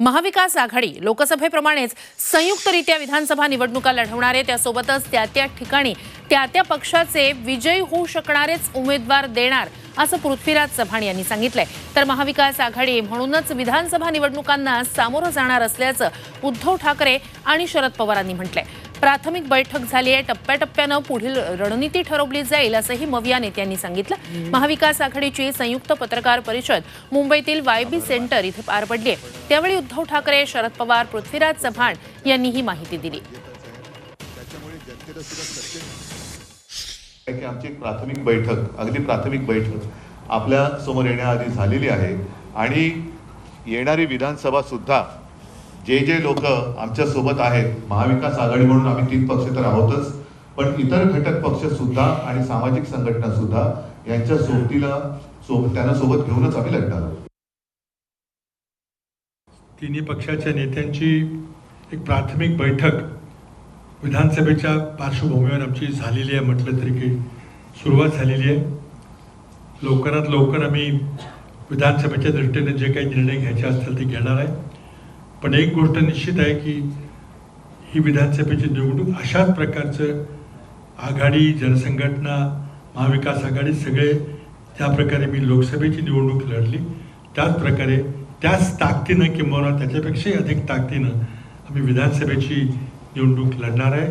महाविकास आघाडी लोकसभेप्रमाणेच संयुक्तरित्या विधानसभा निवडणुका लढवणारे त्यासोबतच त्या त्या ठिकाणी त्या त्या पक्षाचे विजयी होऊ शकणारेच उमेदवार देणार असं पृथ्वीराज चव्हाण यांनी सांगितलंय. तर महाविकास आघाडी म्हणूनच विधानसभा निवडणुकांना सामोरं जाणार असल्याचं उद्धव ठाकरे आणि शरद पवारांनी म्हटलंय. प्राथमिक बैठक झाली आहे. टप्प्याटप्प्यानं पुढील रणनीती ठरवली जाईल असंही मविया नेत्यांनी सांगितलं. महाविकास आघाडीची संयुक्त पत्रकार परिषद मुंबईतील वायबी सेंटर इथे पार पडली आहे. त्यावेळी उद्धव ठाकरे शरद पवार पृथ्वीराज चव्हाण यांनी ही माहिती दिली. त्याच्यामुळे जनतेला सुद्धा सत्य आहे की आमची एक प्राथमिक बैठक अगदी प्राथमिक बैठक आपल्यासमोर येण्याआधी झालेली आहे. आणि येणारी विधानसभा सुद्धा जे जे लोक आमच्यासोबत आहेत महाविकास आघाडी म्हणून आम्ही तीन पक्ष तर आहोतच पण इतर घटक पक्ष सुद्धा आणि सामाजिक संघटना सुद्धा यांच्या सोबतीला सोबत त्यांना सोबत घेऊनच आम्ही लढणार आहोत. तिन्ही पक्षाच्या नेत्यांची एक प्राथमिक बैठक विधानसभेच्या पार्श्वभूमीवर आमची झालेली आहे म्हटलं तरी की सुरुवात झालेली आहे. लवकरात लवकर आम्ही विधानसभेच्या दृष्टीने जे काही निर्णय घ्यायचे असतील ते घेणार आहे. पण एक गोष्ट निश्चित आहे की ही विधानसभेची निवडणूक अशाच प्रकारचं आघाडी जनसंघटना महाविकास आघाडी सगळे ज्या प्रकारे मी लोकसभेची निवडणूक लढली. त्याच प्रकारे त्याच ताकदीनं किंवा त्याच्यापेक्षाही अधिक ताकदीनं आम्ही विधानसभेची निवडणूक लढणार आहे.